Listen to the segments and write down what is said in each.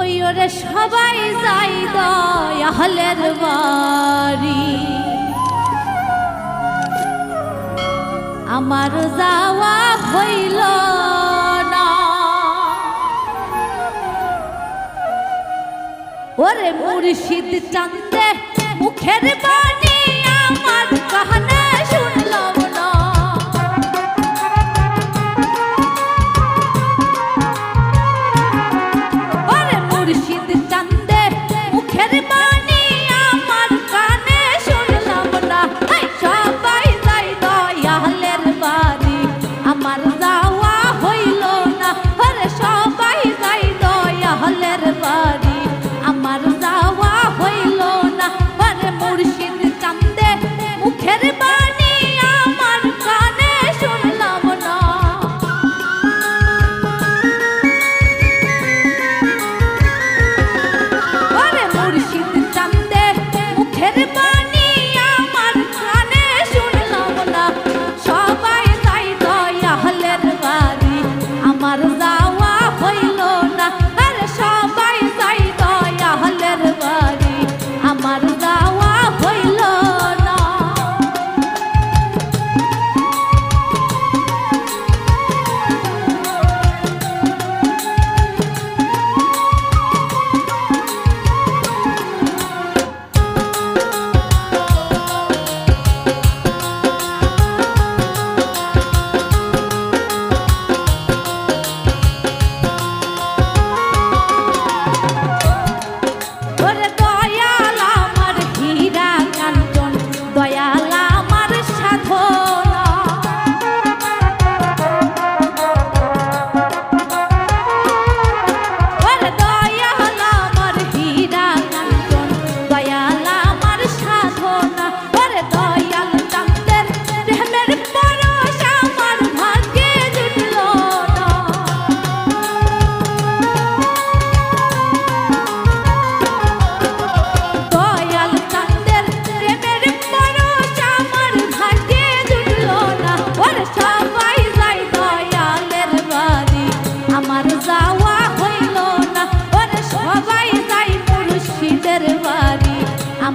ওই ওরে সবাই যাই দয়ালের বাড়ি। আমার যাওয়া হইল না। ওরে মুর্শিদ চান্দে মুখের বাণী আমার কাহানে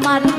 mắn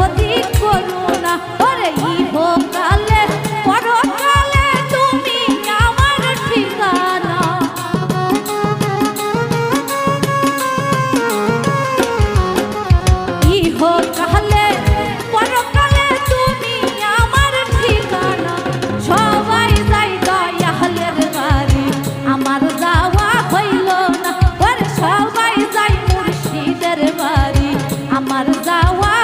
I.